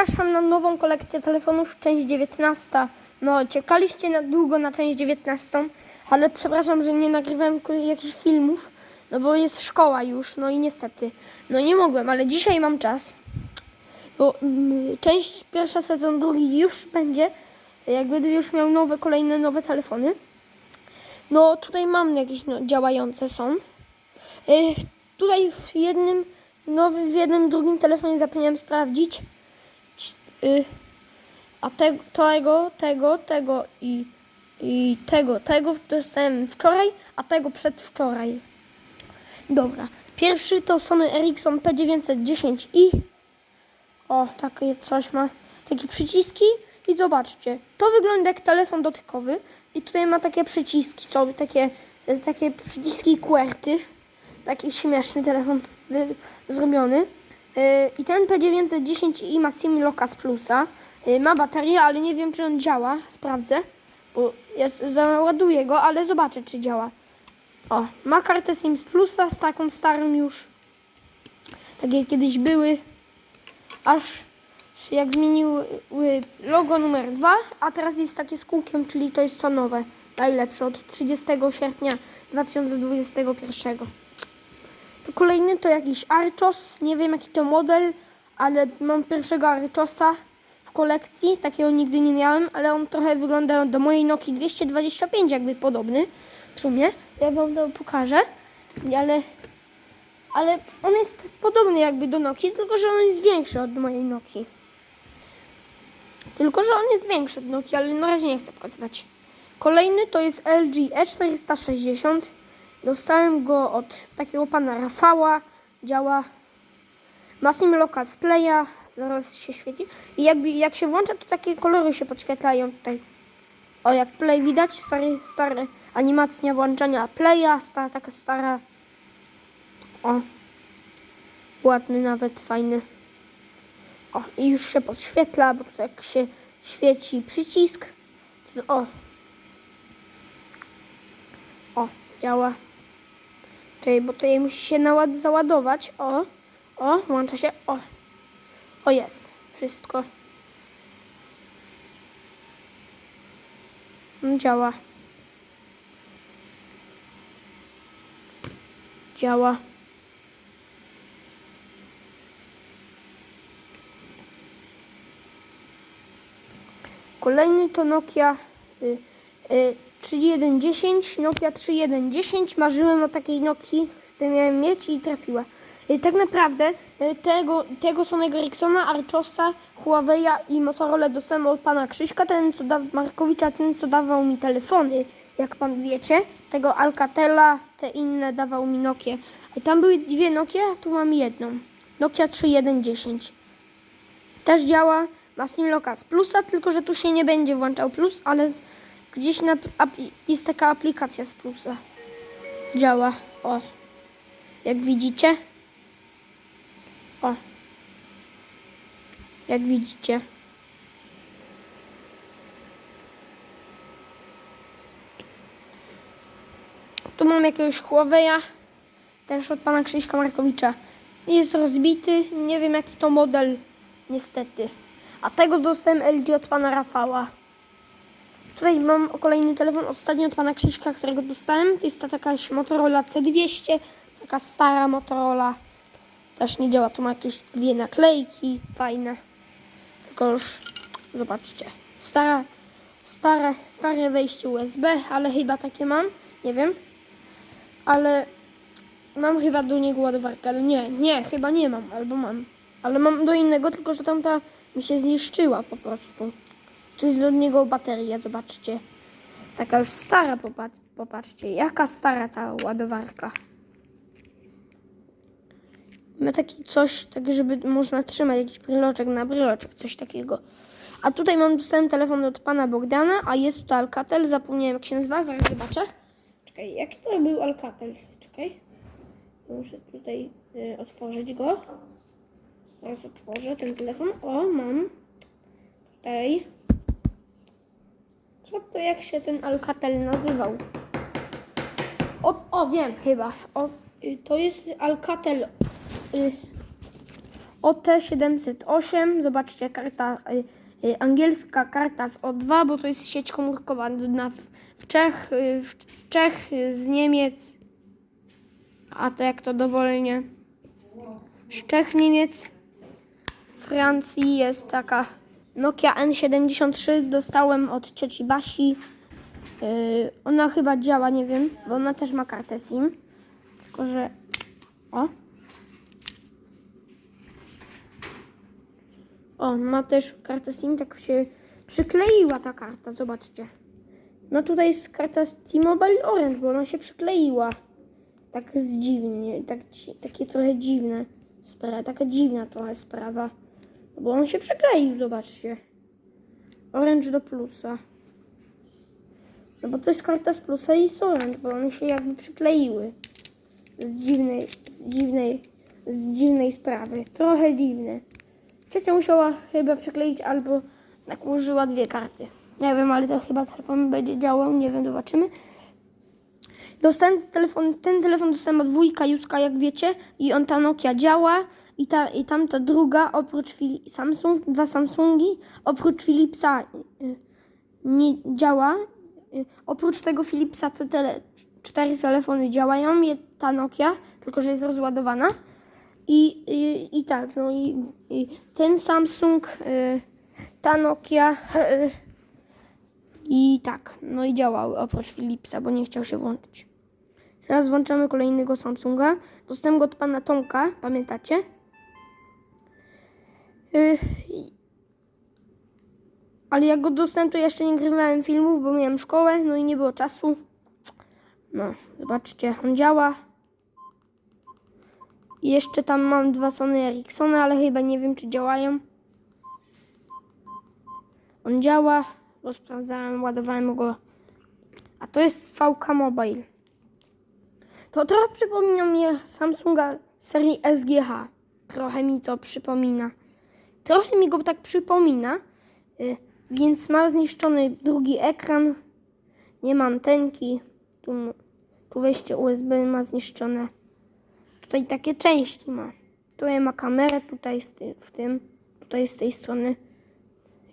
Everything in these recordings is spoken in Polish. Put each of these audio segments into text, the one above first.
Zapraszam na nową kolekcję telefonów, część 19. No, czekaliście na długo na część 19, ale przepraszam, że nie nagrywałem jakichś filmów, no bo jest szkoła już, no i niestety. No nie mogłem, ale dzisiaj mam czas, bo mm, część pierwsza, sezon drugi już będzie, jak będę już miał nowe, kolejne nowe telefony. No, tutaj mam jakieś no, działające są. Y, tutaj w jednym, nowy, w jednym drugim telefonie zapomniałem sprawdzić. Y, a te, tego, tego, tego i, i tego, tego dostałem wczoraj, a tego przedwczoraj. Dobra. Pierwszy to Sony Ericsson P910i. O, takie coś ma. Takie przyciski i zobaczcie. To wygląda jak telefon dotykowy i tutaj ma takie przyciski, są takie, takie przyciski QWERTY. Taki śmieszny telefon zrobiony. Yy, I ten P910i ma SIM Locas Plusa. Yy, ma baterię, ale nie wiem czy on działa. Sprawdzę, bo ja załaduję go, ale zobaczę czy działa. O, ma kartę SIM Plusa z taką starą już. Takie kiedyś były. Aż jak zmieniły logo numer 2, a teraz jest takie z kółkiem, czyli to jest to nowe. Najlepsze od 30 sierpnia 2021. To kolejny to jakiś Archos, nie wiem jaki to model, ale mam pierwszego Archosa w kolekcji, takiego nigdy nie miałem, ale on trochę wygląda do mojej Nokii 225 jakby podobny w sumie. Ja wam to pokażę, ale, ale on jest podobny jakby do Nokii, tylko że on jest większy od mojej Nokii. Tylko, że on jest większy od Nokii, ale na razie nie chcę pokazywać. Kolejny to jest LG E460. Dostałem go od takiego pana Rafała. Działa. Ma sim Locals Playa. Zaraz się świeci. I jakby, jak się włącza, to takie kolory się podświetlają tutaj. O, jak Play widać, stary, stare animacja włączania Playa. Stara, taka stara. O. Ładny nawet, fajny. O, i już się podświetla, bo tutaj jak się świeci przycisk. O. O, działa. Czekaj, bo tutaj musi się naład- załadować. O, o, włącza się. O, o jest. Wszystko. No, Działa. Działa. Kolejny to Nokia y, 3110, Nokia 3110. Marzyłem o takiej Nokii, chcę miałem mieć i trafiła. Y, tak naprawdę y, tego, tego samego Ericssona, Archosa, Huawei'a i Motorola dostałem od pana Krzyśka, ten co da, Markowicza, ten co dawał mi telefony, jak pan wiecie. Tego Alcatela, te inne dawał mi Nokia. I tam były dwie Nokie, a tu mam jedną. Nokia 3110 też działa. Ma Sim Locals Plusa, tylko że tu się nie będzie włączał plus, ale z, gdzieś na, jest taka aplikacja z plusa. Działa. O. Jak widzicie. O. Jak widzicie. Tu mam jakiegoś Huawei'a, też od pana Krzyśka Markowicza. Jest rozbity, nie wiem jaki to model, niestety. A tego dostałem LG od pana Rafała. Tutaj mam kolejny telefon ostatnio od pana Krzyśka, którego dostałem. To jest ta taka Motorola C200, taka stara Motorola. Też nie działa, tu ma jakieś dwie naklejki, fajne. Tylko już, zobaczcie, stara, stare, stare wejście USB, ale chyba takie mam, nie wiem. Ale Mam chyba do niego ładowarkę, ale nie, nie, chyba nie mam, albo mam. Ale mam do innego, tylko że tamta mi się zniszczyła po prostu. Tu jest do niego bateria, zobaczcie. Taka już stara, popatrz, popatrzcie, jaka stara ta ładowarka. Ma taki coś, tak żeby można trzymać jakiś bryloczek na bryloczek, coś takiego. A tutaj mam, dostałem telefon od pana Bogdana, a jest to Alcatel, zapomniałem jak się nazywa, zaraz zobaczę. Czekaj, jaki to był Alcatel? Czekaj. Muszę tutaj y, otworzyć go. Zaraz otworzę ten telefon. O, mam. Tutaj. Co to, jak się ten Alcatel nazywał? O, o wiem chyba. O, y, to jest Alcatel. Y, OT708. Zobaczcie, karta y, y, angielska karta z O2, bo to jest sieć komórkowa na, w Czech, y, w, z Czech, y, z Niemiec. A to jak to dowolnie. Z Czech, Niemiec, Francji jest taka Nokia N73. Dostałem od cioci Basi. Yy, ona chyba działa, nie wiem, bo ona też ma kartę SIM. Tylko, że. O. O, ma też kartę SIM, tak się przykleiła ta karta, zobaczcie. No tutaj jest karta z T-Mobile Orange, bo ona się przykleiła. Tak jest dziwnie, tak, takie trochę dziwne sprawa, taka dziwna trochę sprawa. No Bo on się przykleił, zobaczcie. Orange do plusa. No bo to jest karta z plusa i z orange, bo one się jakby przykleiły. Z dziwnej, z dziwnej, z dziwnej sprawy. Trochę dziwne. Ciocia musiała chyba przykleić albo nakłożyła dwie karty. Nie wiem, ale to chyba telefon będzie działał, nie wiem, zobaczymy. Dostałem telefon, ten telefon dostałem od wujka jak wiecie, i on ta Nokia działa. I, ta, I tamta druga, oprócz Fili- Samsung, dwa Samsungi, oprócz Philipsa y, nie działa. Y, Oprócz tego Philipsa te tele, cztery telefony działają, ta Nokia, tylko że jest rozładowana. I, i, i tak, no i, i ten Samsung, y, ta Nokia y, i tak, no i działały oprócz Philipsa, bo nie chciał się włączyć. Teraz włączamy kolejnego Samsunga. Dostałem go od pana Tomka, pamiętacie? Y, ale jak go dostałem, to jeszcze nie nagrywałem filmów, bo miałem szkołę, no i nie było czasu. No, zobaczcie, on działa. Jeszcze tam mam dwa Sony Ericssony, ale chyba nie wiem, czy działają. On działa, bo sprawdzałem, ładowałem go. A to jest VK Mobile. To trochę przypomina mi Samsunga serii SGH. Trochę mi to przypomina. Trochę mi go tak przypomina, y, więc ma zniszczony drugi ekran. Nie ma antenki. Tu, tu wejście USB ma zniszczone. Tutaj takie części ma. Tutaj ma kamerę, tutaj w tym, tutaj z tej strony.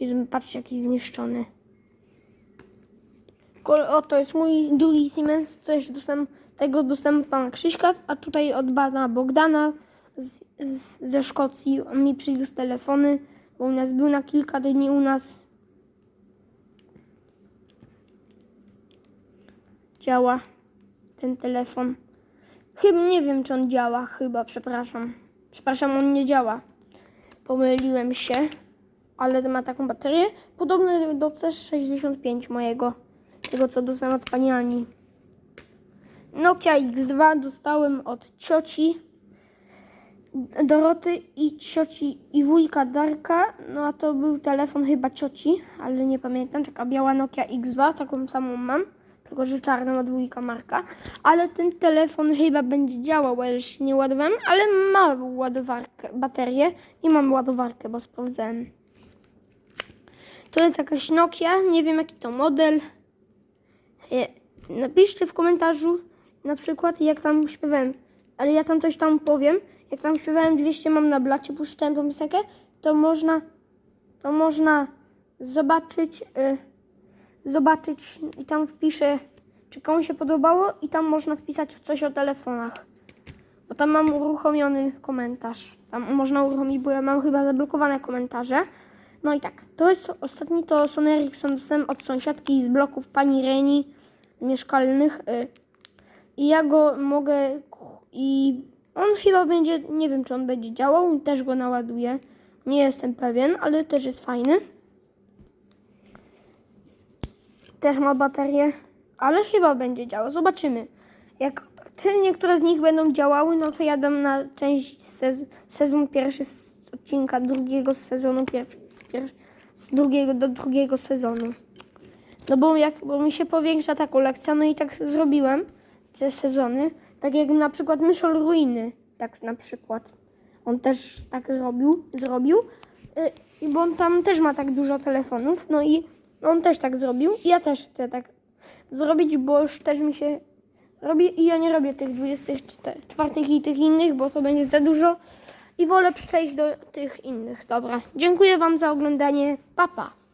I patrzcie, jaki zniszczony. O, to jest mój drugi Siemens. Też dostałem, tego dostałem od pana Krzyśka, a tutaj od pana Bogdana z, z, ze Szkocji. On mi przywiózł telefony, bo u nas był na kilka dni u nas. Działa ten telefon. Chyba nie wiem, czy on działa. Chyba, przepraszam. Przepraszam, on nie działa. Pomyliłem się, ale ma taką baterię. Podobne do C65 mojego. Tego, co dostałem od pani Ani. Nokia X2 dostałem od cioci Doroty i cioci i wujka Darka. No a to był telefon chyba cioci, ale nie pamiętam. Taka biała Nokia X2, taką samą mam. Tylko, że czarną od wujka Marka. Ale ten telefon chyba będzie działał, bo już nie ładowałem, ale ma ładowarkę, baterię i mam ładowarkę, bo sprawdzałem. To jest jakaś Nokia, nie wiem jaki to model. E, Napiszcie w komentarzu na przykład jak tam śpiewałem, ale ja tam coś tam powiem. Jak tam śpiewałem 200 mam na blacie, puszczałem tą piosenkę, to można, to można zobaczyć, y, zobaczyć i tam wpiszę, czy komuś się podobało i tam można wpisać coś o telefonach. Bo tam mam uruchomiony komentarz. Tam można uruchomić, bo ja mam chyba zablokowane komentarze. No i tak, to jest ostatni to Sony Ericsson dostałem od sąsiadki z bloków pani Reni mieszkalnych. y, I ja go mogę i on chyba będzie, nie wiem czy on będzie działał, też go naładuję. Nie jestem pewien, ale też jest fajny. Też ma baterię, ale chyba będzie działał. Zobaczymy. Jak te niektóre z nich będą działały, no to jadę na część sez sezon pierwszy z odcinka drugiego z sezonu z drugiego do drugiego sezonu. No bo jak bo mi się powiększa ta kolekcja, no i tak zrobiłem te sezony. Tak jak na przykład Myszol Ruiny, tak na przykład. On też tak robił, zrobił. Y, I bo on tam też ma tak dużo telefonów, no i on też tak zrobił. Ja też chcę tak zrobić, bo już też mi się robi i ja nie robię tych 24 i tych innych, bo to będzie za dużo. i wolę przejść do tych innych. Dobra, dziękuję Wam za oglądanie. Papa. Pa.